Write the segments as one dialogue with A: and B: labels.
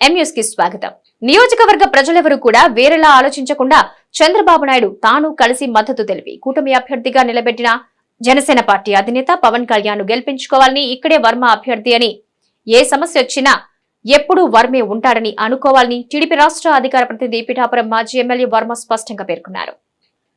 A: కి స్వాగతం. నియోజకవర్గ ప్రజలెవరూ కూడా వేరేలా ఆలోచించకుండా చంద్రబాబు నాయుడు తాను కలిసి మద్దతు తెలిపి కూటమి అభ్యర్థిగా నిలబెట్టిన జనసేన పార్టీ అధినేత పవన్ కళ్యాణ్ గెలిపించుకోవాలని ఇక్కడే వర్మ అభ్యర్థి అని. ఏ సమస్య వచ్చినా ఎప్పుడూ వర్మే ఉంటాడని అనుకోవాలని టీడీపీ రాష్ట్ర అధికార ప్రతినిధి పిఠాపురం మాజీ ఎమ్మెల్యే వర్మ స్పష్టంగా పేర్కొన్నారు.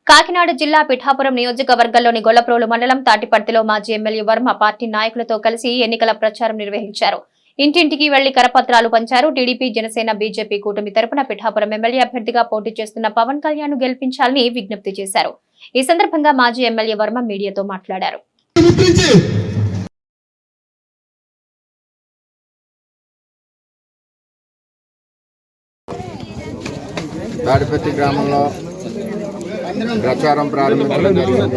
A: కాకినాడ జిల్లా పిఠాపురం నియోజకవర్గంలోని గొల్లప్రోలు మండలం తాటిపర్తిలో మాజీ ఎమ్మెల్యే వర్మ పార్టీ నాయకులతో కలిసి ఎన్నికల ప్రచారం నిర్వహించారు. ఇంటింటికి వెళ్ళి కరపత్రాలు పంచారు. టీడీపీ జనసేన బీజేపీ కూటమి తరపున పిఠాపురం ఎమ్మెల్యే అభ్యర్థిగా పోటీ చేస్తున్న పవన్ కళ్యాణ్ గెలిపించాలని విజ్ఞప్తి చేశారు. ఈ సందర్భంగా మాజీ ఎమ్మెల్యే వర్మ మీడియాతో మాట్లాడారు.
B: తాడిపత్రి గ్రామంలో ప్రచారం ప్రారంభించడం జరిగింది.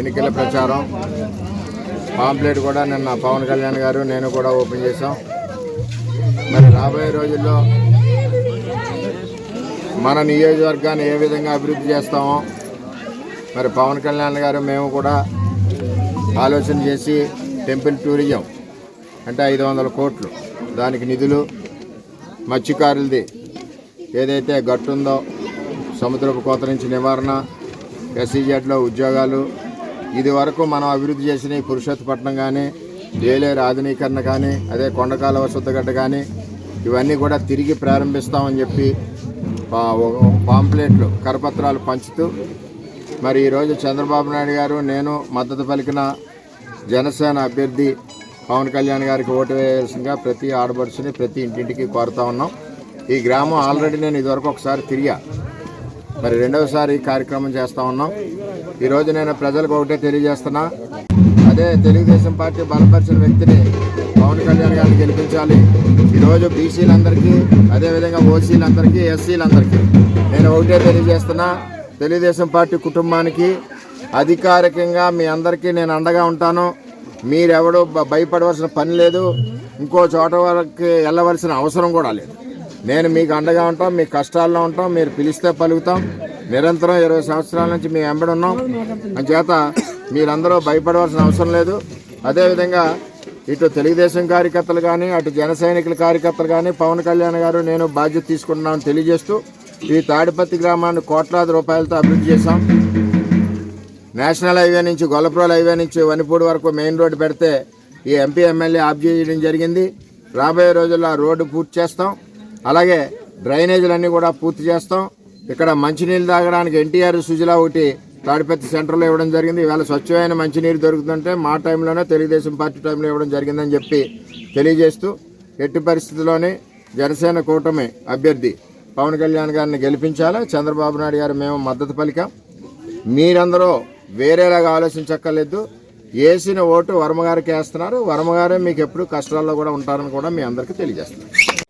B: ఎన్నికల ప్రచారం పాంప్లెట్ కూడా నిన్న పవన్ కళ్యాణ్ గారు నేను కూడా ఓపెన్ చేశాం. మరి రాబోయే రోజుల్లో మన నియోజకవర్గాన్ని ఏ విధంగా అభివృద్ధి చేస్తామో మరి పవన్ కళ్యాణ్ గారు మేము కూడా ఆలోచన చేసి టెంపుల్ టూరిజం అంటే ఐదు వందల కోట్లు దానికి నిధులు మత్స్యకారులది ఏదైతే గట్టుందో సముద్రపు కోత నుంచి నివారణ ఎస్సీజెడ్లో ఉద్యోగాలు ఇది వరకు మనం అభివృద్ధి చేసిన ఈ పురుషోత్తపట్నం కానీ ఏలేరు ఆధునీకరణ కానీ అదే కొండకాల శుద్ధగడ్డ కానీ ఇవన్నీ కూడా తిరిగి ప్రారంభిస్తామని చెప్పి పాంప్లెట్లు కరపత్రాలు పంచుతూ మరి ఈరోజు చంద్రబాబు నాయుడు గారు నేను మద్దతు పలికిన జనసేన అభ్యర్థి పవన్ కళ్యాణ్ గారికి ఓటు వేయాల్సిందిగా ప్రతి ఆడపడుచుని ప్రతి ఇంటింటికి కోరుతా ఉన్నాం. ఈ గ్రామం ఆల్రెడీ నేను ఇదివరకు ఒకసారి తిరిగా. మరి రెండవసారి ఈ కార్యక్రమం చేస్తా ఉన్నాం. ఈరోజు నేను ప్రజలకు ఒకటే తెలియజేస్తున్నా. అదే తెలుగుదేశం పార్టీ బలపరిచిన వ్యక్తిని పవన్ కళ్యాణ్ గారిని గెలిపించాలి. ఈరోజు బీసీలందరికీ అదేవిధంగా ఓసీలందరికీ ఎస్సీలందరికీ నేను ఒకటే తెలియజేస్తున్నా. తెలుగుదేశం పార్టీ కుటుంబానికి అధికారికంగా మీ అందరికీ నేను అండగా ఉంటాను. మీరెవడో భ- భయపడవలసిన పని లేదు. ఇంకో చోట వరకు వెళ్ళవలసిన అవసరం కూడా లేదు. నేను మీకు అండగా ఉంటాం మీ కష్టాల్లో ఉంటాం మీరు పిలిస్తే పలుకుతాం. నిరంతరం ఇరవై సంవత్సరాల నుంచి మీ వెంబడి ఉన్నాం. చేత మీరందరూ భయపడవలసిన అవసరం లేదు. అదేవిధంగా ఇటు తెలుగుదేశం కార్యకర్తలు కానీ అటు జన సైనికుల కార్యకర్తలు కానీ పవన్ కళ్యాణ్ గారు నేను బాధ్యత తీసుకుంటున్నామని తెలియజేస్తూ ఈ తాడిపత్తి గ్రామాన్ని కోట్లాది రూపాయలతో అభివృద్ధి చేశాం. నేషనల్ హైవే నుంచి గొల్లప్రోల్ హైవే నుంచి వనిపూడి వరకు మెయిన్ రోడ్డు పెడితే ఈ ఎంపీ ఎమ్మెల్యే ఆఫ్ చేయడం జరిగింది. రాబోయే రోజుల్లో ఆ రోడ్డు పూర్తి చేస్తాం. అలాగే డ్రైనేజీలన్నీ కూడా పూర్తి చేస్తాం. ఇక్కడ మంచినీళ్ళు తాగడానికి ఎన్టీఆర్ సుజలా ఒకటి తాడిపత్రి సెంటర్లో ఇవ్వడం జరిగింది. ఇవాళ స్వచ్ఛమైన మంచినీరు దొరుకుతుంటే మా టైంలోనే తెలుగుదేశం పార్టీ టైంలో ఇవ్వడం జరిగిందని చెప్పి తెలియజేస్తూ ఎట్టి పరిస్థితుల్లోనే జనసేన కూటమి అభ్యర్థి పవన్ కళ్యాణ్ గారిని గెలిపించాలి? చంద్రబాబు నాయుడు గారు మేము మద్దతు పలికాం. మీరందరూ వేరేలాగా ఆలోచించక్కర్లేదు. వేసిన ఓటు వర్మగారికి వేస్తున్నారు. వర్మగారే మీకు ఎప్పుడు కష్టాల్లో కూడా ఉంటారని కూడా మీ అందరికీ తెలియజేస్తున్నారు.